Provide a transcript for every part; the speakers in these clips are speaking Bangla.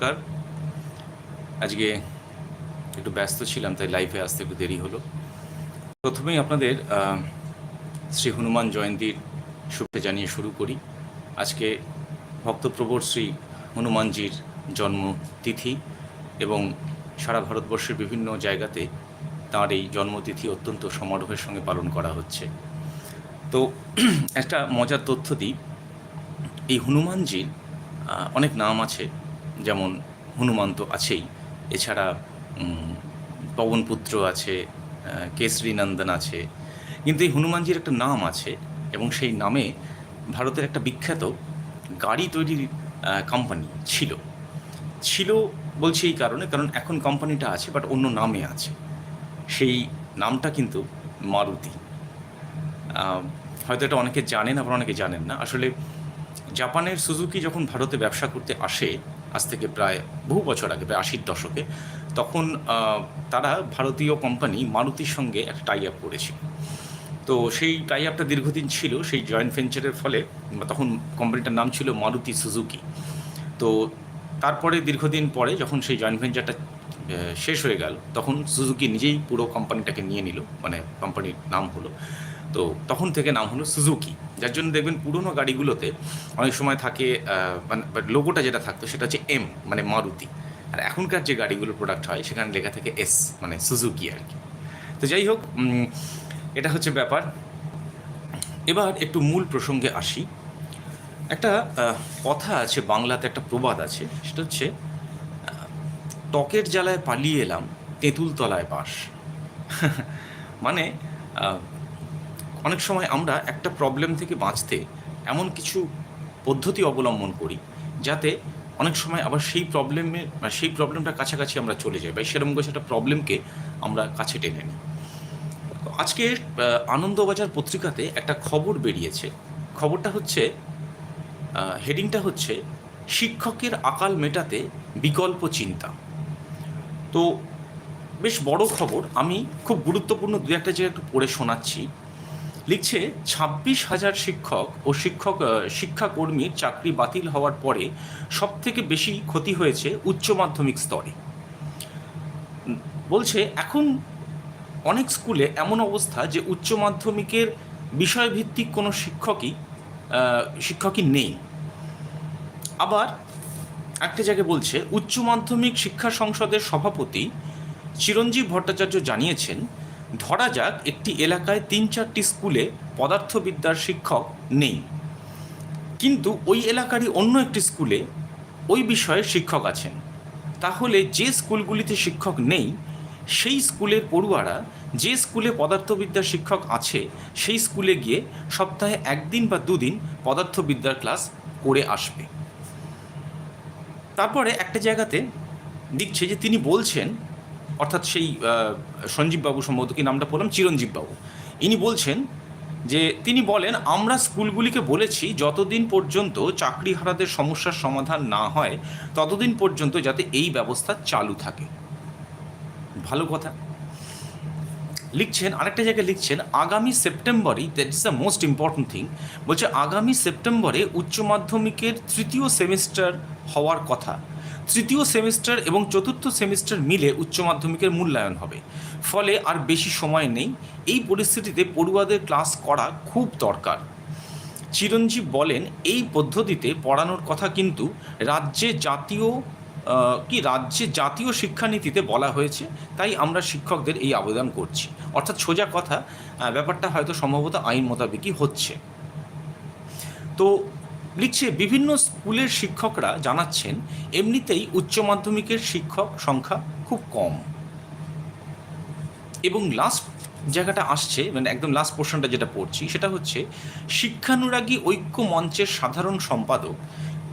নমস্কার। আজকে একটু ব্যস্ত ছিলাম, তাই লাইভে আসতে একটু দেরি হলো। প্রথমেই আপনাদের শ্রী হনুমান জয়ন্তীর শুভেচ্ছা জানিয়ে শুরু করি। আজকে ভক্তপ্রবর শ্রী হনুমানজির জন্মতিথি এবং সারা ভারতবর্ষের বিভিন্ন জায়গাতে তাঁর এই জন্মতিথি অত্যন্ত সমারোহের সঙ্গে পালন করা হচ্ছে। তো একটা মজার তথ্য দিই, এই হনুমানজির অনেক নাম আছে। যেমন হনুমান তো আছেই। এছাড়া পবনপুত্র আছে কেশরী নন্দন আছে। কিন্তু এই হনুমানজির একটা নাম আছে এবং সেই নামে ভারতের একটা বিখ্যাত গাড়ি তৈরির কোম্পানি ছিল। ছিল বলছি এই কারণে কারণ এখন কোম্পানিটা আছে বাট অন্য নামে আছে। সেই নামটা কিন্তু মারুতি। হয়তো এটা অনেকে জানেন, আবার অনেকে জানেন না। আসলে জাপানের সুজুকি যখন ভারতে ব্যবসা করতে আসে আজ থেকে প্রায় বহু বছর আগে, প্রায় আশির দশকে, তখন তারা ভারতীয় কোম্পানি মারুতির সঙ্গে একটা টাই আপ করেছিল। তো সেই টাই আপটা দীর্ঘদিন ছিল, সেই জয়েন্ট ভেঞ্চারের ফলে তখন কোম্পানিটার নাম ছিল মারুতি সুজুকি। তো তারপরে দীর্ঘদিন পরে যখন সেই জয়েন্ট ভেঞ্চারটা শেষ হয়ে গেল, তখন সুজুকি নিজেই পুরো কোম্পানিটাকে নিয়ে নিল মানে কোম্পানির নাম হলো। তো তখন থেকে নাম হলো সুজুকি। যার জন্য দেখবেন পুরোনো গাড়িগুলোতে অনেক সময় থাকে মানে লোগোটা যেটা থাকতো সেটা হচ্ছে এম মানে মারুতি। আর এখনকার যে গাড়িগুলোর প্রোডাক্ট হয়, সেখানে লেখা থাকে এস মানে সুজুকি আর কি। তো যাই হোক এটা হচ্ছে ব্যাপার। এবার একটু মূল প্রসঙ্গে আসি। একটা কথা আছে বাংলাতে, একটা প্রবাদ আছে, সেটা হচ্ছে টকের জ্বালায় পালিয়ে এলাম তেঁতুল তলায় বাস। মানে অনেক সময় আমরা একটা প্রবলেম থেকে বাঁচতে এমন কিছু পদ্ধতি অবলম্বন করি, যাতে অনেক সময় আবার সেই প্রবলেমে সেই প্রবলেমটা কাছাকাছি আমরা চলে যাই, বা সেরকম করে একটা প্রবলেমকে আমরা কাছে টেনে নিই। আজকে আনন্দবাজার পত্রিকাতে একটা খবর বেরিয়েছে। খবরটা হচ্ছে হেডিংটা হচ্ছে, শিক্ষকের আকাল মেটাতে বিকল্প চিন্তা। তো, বেশ বড় খবর, আমি খুব গুরুত্বপূর্ণ দু একটা জায়গায় একটু পড়ে শোনাচ্ছি। লিখছে, ছাব্বিশ হাজার শিক্ষক ও শিক্ষক শিক্ষাকর্মীর চাকরি বাতিল হওয়ার পরে সব থেকে বেশি ক্ষতি হয়েছে উচ্চ মাধ্যমিক স্তরে। বলছে, এখন অনেক স্কুলে এমন অবস্থা যে উচ্চ মাধ্যমিকের বিষয়ভিত্তিক কোনো শিক্ষকই শিক্ষকই নেই। আবার একটা জায়গায় বলছে, উচ্চ মাধ্যমিক শিক্ষা সংসদের সভাপতি চিরঞ্জীব ভট্টাচার্য জানিয়েছেন ধরা যাক, একটি এলাকায় তিন চারটি স্কুলে পদার্থবিদ্যার শিক্ষক নেই। কিন্তু ওই এলাকারই অন্য একটি স্কুলে ওই বিষয়ে শিক্ষক আছেন। তাহলে যে স্কুলগুলিতে শিক্ষক নেই, সেই স্কুলের পড়ুয়ারা যে স্কুলে পদার্থবিদ্যার শিক্ষক আছে, সেই স্কুলে গিয়ে সপ্তাহে একদিন বা দুদিন পদার্থবিদ্যার ক্লাস করে আসবে। তারপরে একটা জায়গাতে দিচ্ছে যে তিনি বলছেন অর্থাৎ সেই সঞ্জীববাবু সম্ভবত, কি নামটা বললাম? চিরঞ্জীববাবু। ইনি বলছেন যে, তিনি বলেন, আমরা স্কুলগুলিকে বলেছি, যতদিন পর্যন্ত চাকরি হারাদের সমস্যার সমাধান না হয়, ততদিন পর্যন্ত যাতে এই ব্যবস্থা চালু থাকে। ভালো কথা। লিখছেন, আরেকটা জায়গায় লিখছেন, আগামী সেপ্টেম্বরই that is the most important thing বলছে, আগামী সেপ্টেম্বরে উচ্চ মাধ্যমিকের তৃতীয় সেমিস্টার হওয়ার কথা। তৃতীয় সেমিস্টার এবং চতুর্থ সেমিস্টার মিলে উচ্চ মাধ্যমিকের মূল্যায়ন হবে। ফলে আর বেশি সময় নেই। এই পরিস্থিতিতে পড়ুয়াদের ক্লাস করা খুব দরকার। চিরঞ্জীব বলেন, এই পদ্ধতিতে পড়ানোর কথা কিন্তু রাজ্যে জাতীয় কি রাজ্যে জাতীয় শিক্ষানীতিতে বলা হয়েছে, তাই আমরা শিক্ষকদের এই আবেদন করছি। অর্থাৎ সোজা কথা ব্যাপারটা হয়তো সম্ভবত আইন মোতাবেকই হচ্ছে। তো লিখছে বিভিন্ন স্কুলের শিক্ষকরা জানাচ্ছেন, এমনিতেই উচ্চ মাধ্যমিকের শিক্ষক সংখ্যা খুব কম। এবং লাস্ট জায়গাটা আসছে মানে একদম লাস্ট পোর্শনটা যেটা পড়ছি, সেটা হচ্ছে, শিক্ষানুরাগী ঐক্য মঞ্চের সাধারণ সম্পাদক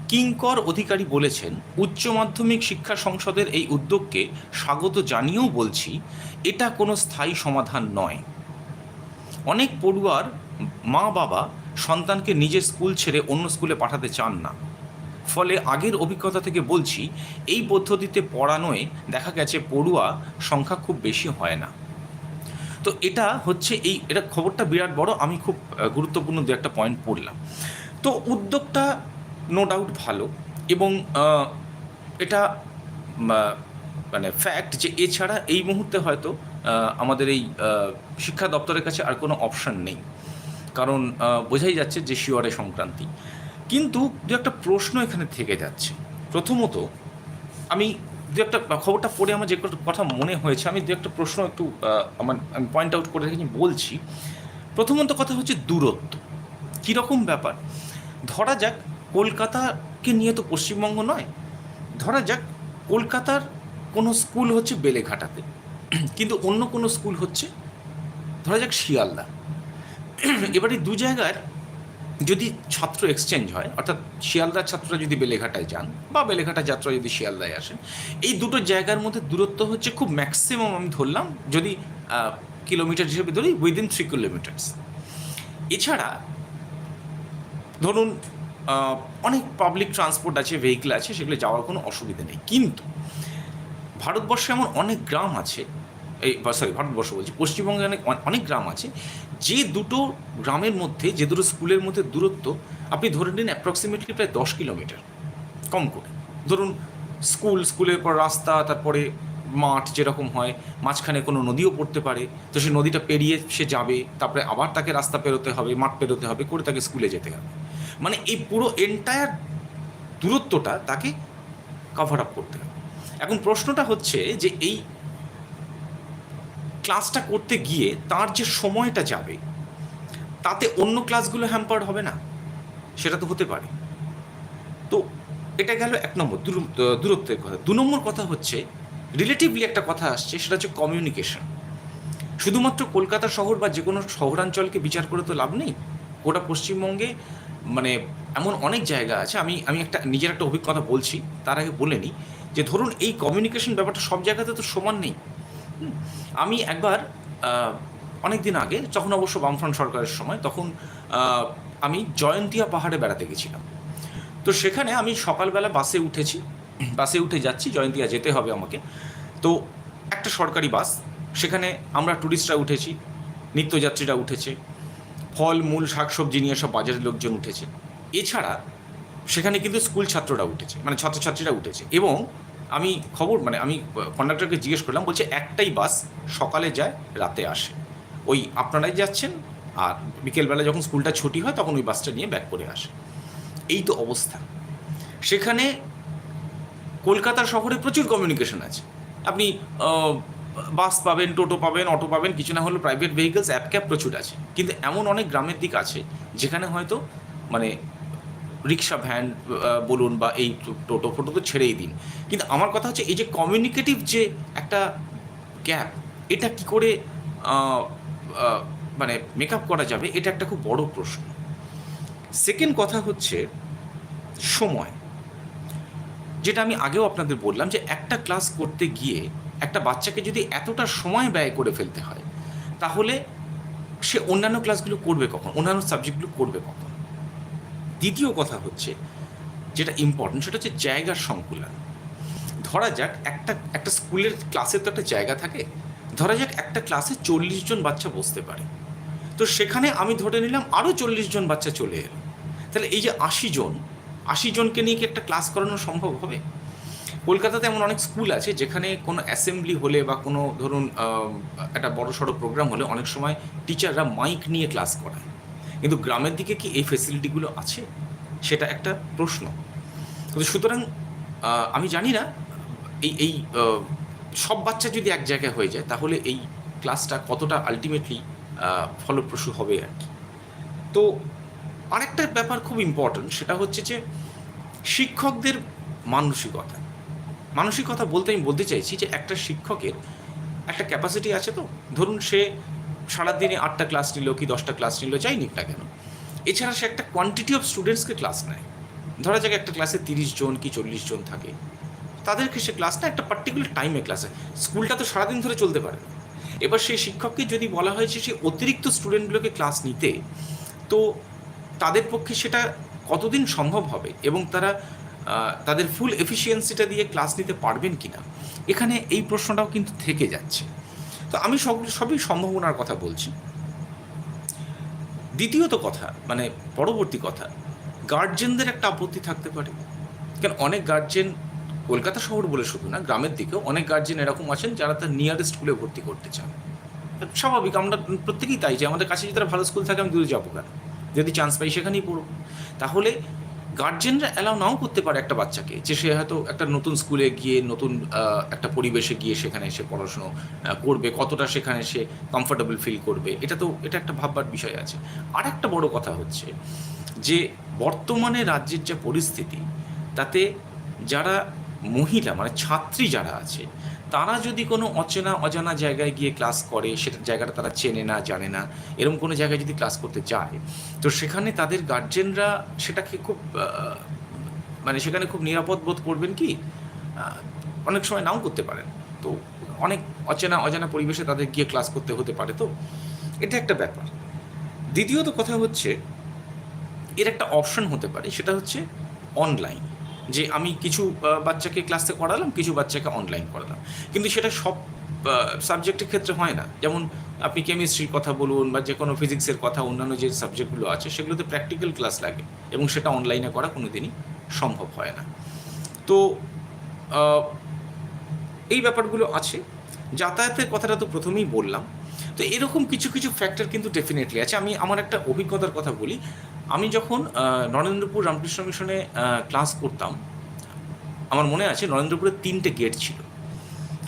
কিঙ্কর অধিকারী বলেছেন, উচ্চ মাধ্যমিক শিক্ষা সংসদের এই উদ্যোগকে স্বাগত জানিয়েও বলছি, এটা কোনো স্থায়ী সমাধান নয়। অনেক পড়ুয়ার মা বাবা সন্তানকে নিজের স্কুল ছেড়ে অন্য স্কুলে পাঠাতে চান না। ফলে আগের অভিজ্ঞতা থেকে বলছি, এই পদ্ধতিতে পড়ানোয় দেখা গেছে পড়ুয়া সংখ্যা খুব বেশি হয় না। তো এটা হচ্ছে এই, এটা খবরটা বিরাট বড়, আমি খুব গুরুত্বপূর্ণ দু একটা পয়েন্ট পড়লাম। তো উদ্যোগটা নো ডাউট ভালো এবং এটা মানে ফ্যাক্ট যে এছাড়া এই মুহূর্তে হয়তো আমাদের এই শিক্ষা দপ্তরের কাছে আর কোনো অপশন নেই। কারণ বোঝাই যাচ্ছে যে শিওরে সংক্রান্তি। কিন্তু দু একটা প্রশ্ন এখানে থেকে যাচ্ছে। প্রথমত, আমি দু একটা খবরটা পড়ে আমার যে কথা মনে হয়েছে, আমি দু একটা প্রশ্ন একটু আমার, আমি পয়েন্ট আউট করে রেখেছি, বলছি। প্রথমত কথা হচ্ছে দূরত্ব। কীরকম ব্যাপার? ধরা যাক কলকাতাকে নিয়ে তো পশ্চিমবঙ্গ নয়। ধরা যাক কলকাতার কোনো স্কুল হচ্ছে বেলেঘাটাতে। কিন্তু অন্য কোনো স্কুল হচ্ছে, ধরা যাক শিয়ালদা। এবারে দু জায়গার যদি ছাত্র এক্সচেঞ্জ হয়, অর্থাৎ শিয়ালদার ছাত্ররা যদি বেলেঘাটায় যান বা বেলেঘাটা যাত্রা যদি শিয়ালদায় আসেন এই দুটো জায়গার মধ্যে দূরত্ব হচ্ছে খুব ম্যাক্সিমাম আমি ধরলাম যদি কিলোমিটার হিসেবে ধরি উইদিন থ্রি কিলোমিটার্স এছাড়া ধরুন অনেক পাবলিক ট্রান্সপোর্ট আছে ভেহিকেল আছে, সেগুলো যাওয়ার কোনো অসুবিধা নেই। কিন্তু ভারতবর্ষে এমন অনেক গ্রাম আছে, এই সরি ভারতবর্ষ বলছি, পশ্চিমবঙ্গে অনেক অনেক গ্রাম আছে যে দুটো গ্রামের মধ্যে, যে দুটো স্কুলের মধ্যে দূরত্ব, আপনি ধরে নিন অ্যাপ্রক্সিমেটলি প্রায় দশ কিলোমিটার, কম করে। ধরুন স্কুল, স্কুলের পর রাস্তা, তারপরে মাঠ যেরকম হয়, মাঝখানে কোনো নদীও পড়তে পারে, তো সেই নদীটা পেরিয়ে সে যাবে, তারপরে আবার তাকে রাস্তা পেরোতে হবে, মাঠ পেরোতে হবে, করে তাকে স্কুলে যেতে হবে। মানে এই পুরো এন্টায়ার দূরত্বটা তাকে কভার আপ করতে হবে। এখন প্রশ্নটা হচ্ছে যে এই ক্লাসটা করতে গিয়ে তার যে সময়টা যাবে, তাতে অন্য ক্লাসগুলো হ্যাম্পার্ড হবে না? সেটা তো হতে পারে। তো এটা গেল এক নম্বর, দূর- দূরত্বের কথা। দু নম্বর কথা হচ্ছে রিলেটিভলি একটা কথা আসছে, সেটা হচ্ছে কমিউনিকেশন শুধুমাত্র কলকাতা শহর বা যে কোনো শহরাঞ্চলকে বিচার করে তো লাভ নেই। গোটা পশ্চিমবঙ্গে মানে এমন অনেক জায়গা আছে, আমি আমি একটা, নিজের একটা অভিজ্ঞতা বলছি, তার আগে বলে নিই, যে ধরুন এই কমিউনিকেশন ব্যাপারটা সব জায়গাতে তো সমান নেই। আমি একবার অনেক দিন আগে যখন অবশ্য বামফ্রন্ট সরকারের সময়, তখন আমি জয়ন্তিয়া পাহাড়ে বেড়াতে গেছিলাম। তো সেখানে আমি সকালবেলা বাসে উঠেছি, বাসে উঠে যাচ্ছি, জয়ন্তিয়া যেতে হবে আমাকে। তো একটা সরকারি বাস, সেখানে আমরা ট্যুরিস্টরা উঠেছি, নিত্যযাত্রীরা উঠেছে, ফল, মূল, শাকসবজি নিয়ে সব বাজারের লোকজন উঠেছে। এছাড়া, সেখানে কিন্তু স্কুল ছাত্ররা উঠেছে মানে ছাত্রছাত্রীরা উঠেছে এবং আমি খবর মানে আমি কন্ডাক্টরকে জিজ্ঞেস করলাম, বলছে একটাই বাস সকালে যায়, রাতে আসে। ওই আপনারাই যাচ্ছেন, আর বিকেলবেলা যখন স্কুলটা ছুটি হয়, তখন ওই বাসটা নিয়ে ব্যাক করে আসে। এই তো অবস্থা। সেখানে কলকাতা শহরে প্রচুর কমিউনিকেশন আছে। আপনি বাস পাবেন, টোটো পাবেন, অটো পাবেন, কিছু না হলে প্রাইভেট ভেহিকলস অ্যাপ ক্যাব প্রচুর আছে। কিন্তু এমন অনেক গ্রামের দিক আছে, যেখানে হয়তো মানে রিক্সা ভ্যান বলুন বা এই টোটো, ফোটো তো ছেড়েই দিন। কিন্তু আমার কথা হচ্ছে, এই যে কমিউনিকেটিভ যে একটা গ্যাপ এটা কি করে মানে মেক আপ করা যাবে, এটা একটা খুব বড় প্রশ্ন। সেকেন্ড কথা হচ্ছে, সময়। যেটা আমি আগেও আপনাদের বললাম যে একটা ক্লাস করতে গিয়ে একটা বাচ্চাকে যদি এতটা সময় ব্যয় করে ফেলতে হয়, তাহলে সে অন্যান্য ক্লাসগুলো করবে কখন? অন্যান্য সাবজেক্টগুলো করবে কখন? দ্বিতীয় কথা হচ্ছে যেটা ইম্পর্টেন্ট সেটা হচ্ছে জায়গার সংকুলন। ধরা যাক একটা একটা স্কুলের ক্লাসের তো একটা জায়গা থাকে, ধরা যাক একটা ক্লাসে চল্লিশ জন বাচ্চা বসতে পারে। তো সেখানে আমি ধরে নিলাম আরও চল্লিশ জন বাচ্চা চলে এলো। তাহলে এই যে আশি জন, আশি জনকে নিয়ে কি একটা ক্লাস করানো সম্ভব হবে? কলকাতাতে এমন অনেক স্কুল আছে যেখানে কোনো অ্যাসেম্বলি হলে বা কোনো ধরুন একটা বড় সড়ো প্রোগ্রাম হলে অনেক সময় টিচাররা মাইক নিয়ে ক্লাস করায়। কিন্তু গ্রামের দিকে কি এই ফেসিলিটিগুলো আছে? সেটা একটা প্রশ্ন। সুতরাং আমি জানি না, এই এই সব বাচ্চা যদি এক জায়গায় হয়ে যায়, তাহলে এই ক্লাসটা কতটা আলটিমেটলি ফলপ্রসূ হবে আর কি? তো আরেকটা ব্যাপার খুব ইম্পর্ট্যান্ট সেটা হচ্ছে যে শিক্ষকদের মানসিকতা। মানসিকতা বলতে আমি বলতে চাইছি যে একটা শিক্ষকের একটা ক্যাপাসিটি আছে তো? ধরুন সে সারাদিনে আটটা ক্লাস নিল কি দশটা ক্লাস নিল, যাই নিক না কেন। এছাড়া সে একটা কোয়ান্টিটি অফ স্টুডেন্টসকে ক্লাস নেয়। ধরা যাক একটা ক্লাসে তিরিশ জন কি চল্লিশ জন থাকে। তাদেরকে সে ক্লাস না একটা পার্টিকুলার টাইমে ক্লাসে স্কুলটা তো সারাদিন ধরে চলতে পারে। না। এবার সেই শিক্ষককে যদি বলা হয়েছে সে অতিরিক্ত স্টুডেন্টগুলোকে ক্লাস নিতে, তো তাদের পক্ষে সেটা কতদিন সম্ভব হবে এবং তারা তাদের ফুল এফিসিয়েন্সিটা দিয়ে ক্লাস নিতে পারবেন কিনা? এখানে এই প্রশ্নটাও কিন্তু থেকে যাচ্ছে। তো আমি সব সবই সম্ভাবনার কথা বলছি। দ্বিতীয়ত কথা মানে পরবর্তী কথা গার্জেনদের একটা আপত্তি থাকতে পারে। কেন? অনেক গার্জেন কলকাতা শহর বলে শুধু না, গ্রামের দিকেও অনেক গার্জেন এরকম আছেন যারা তার নিয়ারেস্ট স্কুলে ভর্তি করতে চান। স্বাভাবিক, আমরা প্রত্যেকেই তাই যে আমাদের কাছে যদি তারা ভালো স্কুল থাকে, আমি দূরে যাব কেন? যদি চান্স পাই সেখানেই পড়ব তাহলে গার্জেনরা অ্যালাউ নাও করতে পারে একটা বাচ্চাকে, যে সে হয়তো একটা নতুন স্কুলে গিয়ে, নতুন একটা পরিবেশে গিয়ে সেখানে এসে পড়াশুনো করবে, কতটা সেখানে সে কমফোর্টেবল ফিল করবে, এটা তো, এটা একটা ভাববার বিষয় আছে। আর একটা বড় কথা হচ্ছে যে, বর্তমানে রাজ্যের যা পরিস্থিতি, তাতে যারা মহিলা মানে ছাত্রী যারা আছে তারা যদি কোনো অচেনা, অজানা জায়গায় গিয়ে ক্লাস করে, সেটা জায়গাটা তারা চেনে না, জানে না, এরকম কোনো জায়গায় যদি ক্লাস করতে যায়, তো সেখানে তাদের গার্জেনরা সেটাকে খুব মানে সেখানে খুব নিরাপদ বোধ করবেন কি? অনেক সময় নাও করতে পারেন। তো অনেক অচেনা, অজানা পরিবেশে তাদের গিয়ে ক্লাস করতে হতে পারে। তো এটা একটা ব্যাপার। দ্বিতীয়ত কথা হচ্ছে, এর একটা অপশন হতে পারে, সেটা হচ্ছে অনলাইন যে আমি কিছু বাচ্চাকে ক্লাসে করালাম কিছু বাচ্চাকে অনলাইন করালাম কিন্তু সেটা সব সাবজেক্টের ক্ষেত্রে হয় না। যেমন আপনি কেমিস্ট্রির কথা বলুন বা যে কোনো ফিজিক্সের কথা, অন্যান্য যে সাবজেক্টগুলো আছে, সেগুলোতে প্র্যাকটিক্যাল ক্লাস লাগে এবং সেটা অনলাইনে করা কোনো দিনই সম্ভব হয় না। তো এই ব্যাপারগুলো আছে। যাতায়াতের কথাটা তো প্রথমেই বললাম। তো এরকম কিছু কিছু ফ্যাক্টর কিন্তু ডেফিনেটলি আছে। আমি, আমার একটা অভিজ্ঞতার কথা বলি। আমি যখন নরেন্দ্রপুর রামকৃষ্ণ মিশনে ক্লাস করতাম, আমার মনে আছে নরেন্দ্রপুরে তিনটে গেট ছিল।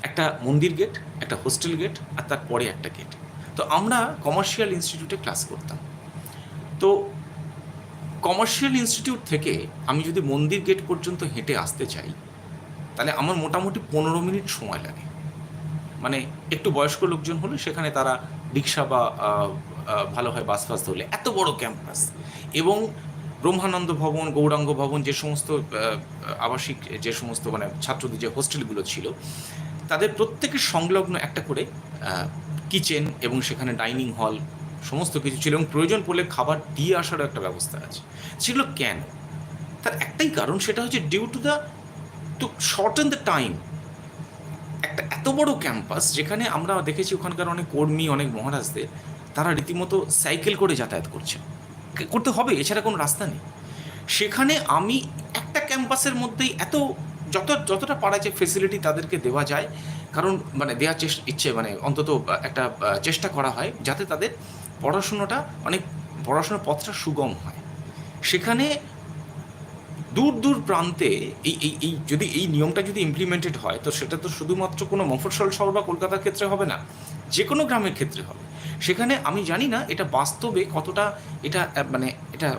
একটা মন্দির গেট একটা হোস্টেল গেট আর তারপরে একটা গেট তো আমরা কমার্শিয়াল ইনস্টিটিউটে ক্লাস করতাম। তো কমার্শিয়াল ইনস্টিটিউট থেকে আমি যদি মন্দির গেট পর্যন্ত হেঁটে আসতে চাই, তাহলে আমার মোটামুটি পনেরো মিনিট সময় লাগে। মানে একটু বয়স্ক লোকজন হলে সেখানে তারা রিক্সা বা ভালো হয় বাস ফাস ধরলে। এত বড় ক্যাম্পাস এবং ব্রহ্মানন্দ ভবন, গৌরাঙ্গ ভবন যে সমস্ত আবাসিক যে সমস্ত মানে ছাত্রদের যে হোস্টেলগুলো ছিল, তাদের প্রত্যেকের সংলগ্ন একটা করে কিচেন এবং সেখানে ডাইনিং হল সমস্ত কিছু ছিল এবং প্রয়োজন পড়লে খাবার দিয়ে আসারও একটা ব্যবস্থা আছে। সেগুলো কেন? তার একটাই কারণ সেটা হচ্ছে due to the to short shorten the time একটা এত বড় ক্যাম্পাস যেখানে আমরা দেখেছি ওখানকার অনেক কর্মী, অনেক মহারাজদের, তারা রীতিমতো সাইকেল করে যাতায়াত করছে করতে হবে, এছাড়া কোনো রাস্তা নেই। সেখানে আমি একটা ক্যাম্পাসের মধ্যেই এত, যত, যতটা পারা যে ফেসিলিটি তাদেরকে দেওয়া যায়, কারণ মানে দেওয়ার চেষ্টা ইচ্ছে মানে অন্তত একটা চেষ্টা করা হয়, যাতে তাদের পড়াশুনোটা অনেক পড়াশোনার পথটা সুগম হয়। সেখানে দূর দূর প্রান্তে এই এই এই যদি এই নিয়মটা যদি ইমপ্লিমেন্টেড হয়, তো সেটা তো শুধুমাত্র কোনো মফস্বল শহর বা কলকাতার ক্ষেত্রে হবে না যে কোনো গ্রামের ক্ষেত্রে হবে। সেখানে আমি জানি না এটা বাস্তবে কতটা এটা মানে এটা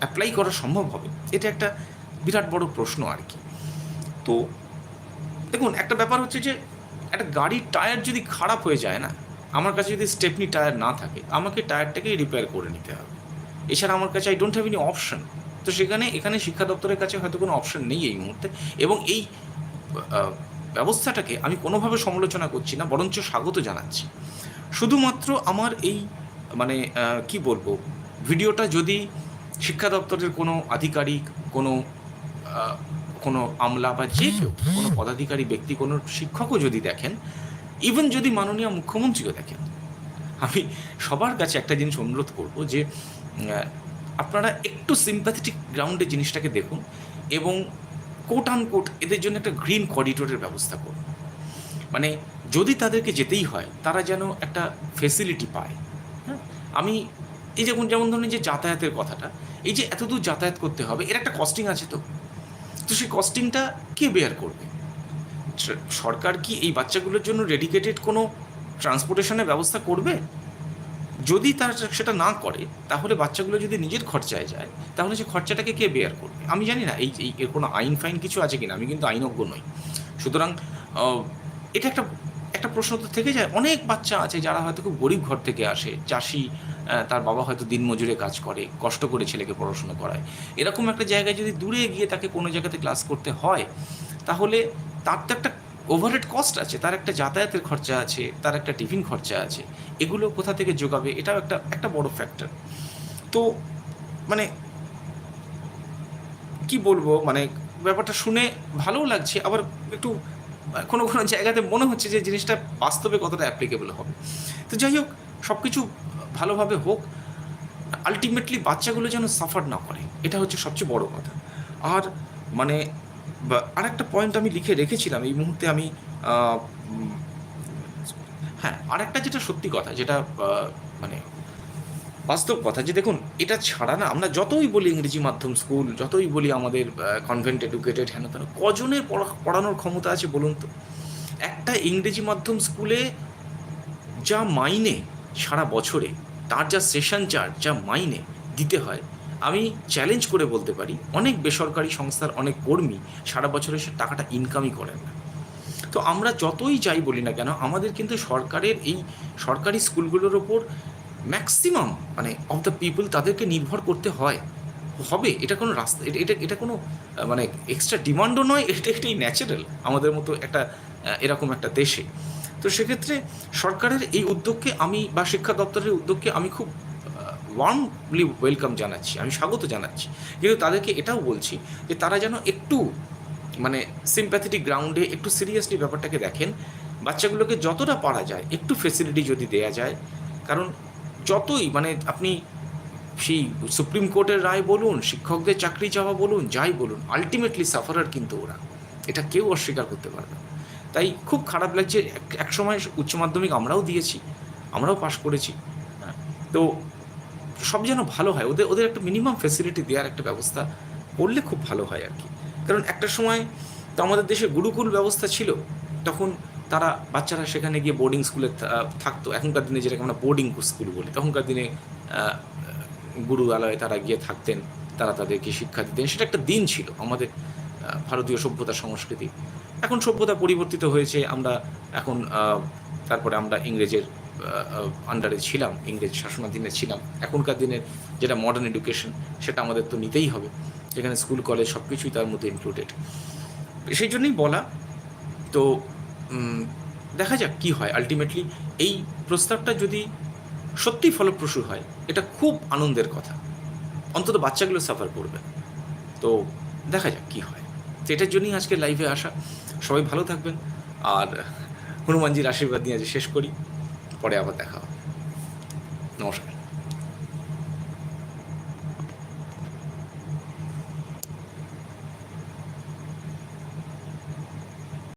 অ্যাপ্লাই করা সম্ভব হবে। এটা একটা বিরাট বড় প্রশ্ন আর কি। তো দেখুন, একটা ব্যাপার হচ্ছে যে একটা গাড়ির টায়ার যদি খারাপ হয়ে যায় না, আমার কাছে যদি স্টেপনি টায়ার না থাকে, আমাকে টায়ারটাকেই রিপেয়ার করে নিতে হবে। এছাড়া আমার কাছে I don't have any option তো সেখানে, এখানে শিক্ষা দপ্তরের কাছে হয়তো কোনো অপশন নেই এই মুহূর্তে। এবং এই ব্যবস্থাটাকে আমি কোনোভাবে সমালোচনা করছি না, বরঞ্চ স্বাগত জানাচ্ছি। শুধুমাত্র আমার এই মানে কি বলব, ভিডিওটা যদি শিক্ষা দপ্তরের কোনো আধিকারিক, কোনো কোনো আমলা বা যে কেউ, কোনো পদাধিকারী ব্যক্তি, কোনো শিক্ষকও যদি দেখেন ইভেন যদি মাননীয় মুখ্যমন্ত্রীও দেখেন, আমি সবার কাছে একটা জিনিস অনুরোধ করব যে আপনারা একটু সিম্প্যাথেটিক গ্রাউন্ডে জিনিসটাকে দেখুন এবং কোট আন কোট এদের জন্য একটা গ্রিন করিডোরের ব্যবস্থা করুন। মানে যদি তাদেরকে যেতেই হয়, তারা যেন একটা ফেসিলিটি পায়। হ্যাঁ? আমি এই যেমন যেমন ধরুন যে যাতায়াতের কথাটা, এই যে এত দূর যাতায়াত করতে হবে, এর একটা কস্টিং আছে তো। তো সেই কস্টিংটা কে বেয়ার করবে? সরকার কি এই বাচ্চাগুলোর জন্য ডেডিকেটেড কোনো ট্রান্সপোর্টেশনের ব্যবস্থা করবে? যদি তার সেটা না করে, তাহলে বাচ্চাগুলো যদি নিজের খরচায় যায়, তাহলে সে খরচাটাকে কে বেয়ার করবে? আমি জানি না, এই এর কোনো আইন ফাইন কিছু আছে কিনা, আমি কিন্তু আইনজ্ঞ নই। সুতরাং এটা একটা একটা প্রশ্ন তো থেকে যায়, অনেক বাচ্চা আছে যারা হয়তো খুব গরিব ঘর থেকে আসে, চাষি তার বাবা হয়তো দিনমজুরে কাজ করে, কষ্ট করে ছেলেকে পড়াশোনা করায়। এরকম একটা জায়গায় যদি দূরে গিয়ে তাকে কোনো জায়গাতে ক্লাস করতে হয়, তাহলে তার তো একটা ওভারহেড কস্ট আছে, তার একটা যাতায়াতের খরচা আছে, তার একটা টিফিন খরচা আছে, এগুলো কোথা থেকে যোগাবে, এটাও একটা একটা বড় ফ্যাক্টর তো মানে কি বলব মানে ব্যাপারটা শুনে ভালোও লাগছে, আবার একটু, কোনো কোনো জায়গাতে মনে হচ্ছে যে জিনিসটা বাস্তবে কতটা অ্যাপ্লিকেবল হবে। তো যাই হোক সব কিছু ভালোভাবে হোক আলটিমেটলি বাচ্চাগুলো যেন সাফার না করে, এটা হচ্ছে সবচেয়ে বড় কথা। আর মানে বা আরেকটা পয়েন্ট আমি লিখে রেখেছিলাম, এই মুহূর্তে আমি হ্যাঁ আরেকটা যেটা সত্যি কথা, যেটা মানে বাস্তব কথা, যে দেখুন, এটা ছাড়া না, আমরা যতই বলি ইংরেজি মাধ্যম স্কুল, যতই বলি আমাদের কনভেন্ট এডুকেটেড হেন তেন কজনের পড়া- পড়ানোর ক্ষমতা আছে বলুন তো? একটা ইংরেজি মাধ্যম স্কুলে যা মাইনে সারা বছরে, তার যা সেশন চার্জ যা মাইনে দিতে হয় আমি চ্যালেঞ্জ করে বলতে পারি, অনেক বেসরকারি সংস্থার অনেক কর্মী সারা বছরে সে টাকাটা ইনকামই করেন না। তো আমরা যতই যাই বলি না কেন, আমাদের কিন্তু সরকারের এই সরকারি স্কুলগুলোর ওপর ম্যাক্সিমাম মানে অফ দ্য পিপল তাদেরকে নির্ভর করতে হয়। হবে, এটা কোনো রাস্তা, এটা এটা কোনো মানে এক্সট্রা ডিমান্ডও নয়, এটা এটাই ন্যাচারাল আমাদের মতো একটা এরকম একটা দেশে। তো সেক্ষেত্রে সরকারের এই উদ্যোগকে আমি বা শিক্ষা দপ্তরের উদ্যোগকে আমি খুব ওয়ার্মলি ওয়েলকাম জানাচ্ছি আমি স্বাগত জানাচ্ছি। কিন্তু তাদেরকে এটাও বলছি যে তারা যেন একটু মানে সিম্প্যাথেটিক গ্রাউন্ডে একটু সিরিয়াসলি ব্যাপারটাকে দেখেন। বাচ্চাগুলোকে যতটা পারা যায় একটু ফেসিলিটি যদি দেয়া যায় কারণ যতই মানে আপনি সেই সুপ্রিম কোর্টের রায় বলুন শিক্ষকদের চাকরি চাওয়া বলুন যাই বলুন আলটিমেটলি সাফারার কিন্তু ওরা। এটা কেউ অস্বীকার করতে পারবে তাই খুব খারাপ লাগছে এক- এক সময় উচ্চ মাধ্যমিক আমরাও দিয়েছি আমরাও পাশ করেছি। হ্যাঁ, তো সব যেন ভালো হয়। ওদের ওদের একটা মিনিমাম ফেসিলিটি দেওয়ার একটা ব্যবস্থা করলে খুব ভালো হয় আর কি। কারণ একটা সময় তো আমাদের দেশে গুরুকুল ব্যবস্থা ছিল তখন তারা বাচ্চারা সেখানে গিয়ে বোর্ডিং স্কুলে থাকতো। এখনকার দিনে যেটাকে আমরা বোর্ডিং স্কুল বলি। তখনকার দিনে আহ, গুরুয়ালয়ে তারা গিয়ে থাকতেন তারা তাদেরকে শিক্ষা দিতেন। সেটা একটা দিন ছিল আমাদের ভারতীয় সভ্যতা সংস্কৃতি। এখন সভ্যতা পরিবর্তিত হয়েছে। আমরা এখন তারপরে আমরা ইংরেজের আন্ডারে ছিলাম, ইংরেজ শাসনাধীনে ছিলাম। এখনকার দিনের যেটা মডার্ন এডুকেশন সেটা আমাদের তো নিতেই হবে। যেখানে স্কুল কলেজ সব কিছুই তার মধ্যে ইনক্লুডেড সেই জন্যই বলা, তো দেখা যাক কি হয়। আলটিমেটলি এই প্রস্তাবটা যদি সত্যি ফলপ্রসূ হয়, এটা খুব আনন্দের কথা। অন্তত বাচ্চাগুলো সাফার করবে। তো, দেখা যাক কি হয়। তো এটার জন্যই আজকে লাইভে আসা। সবাই ভালো থাকবেন। আর হনুমানজির আশীর্বাদ নিয়ে আজ শেষ করি। পরে আবার দেখা হবে। নমস্কার।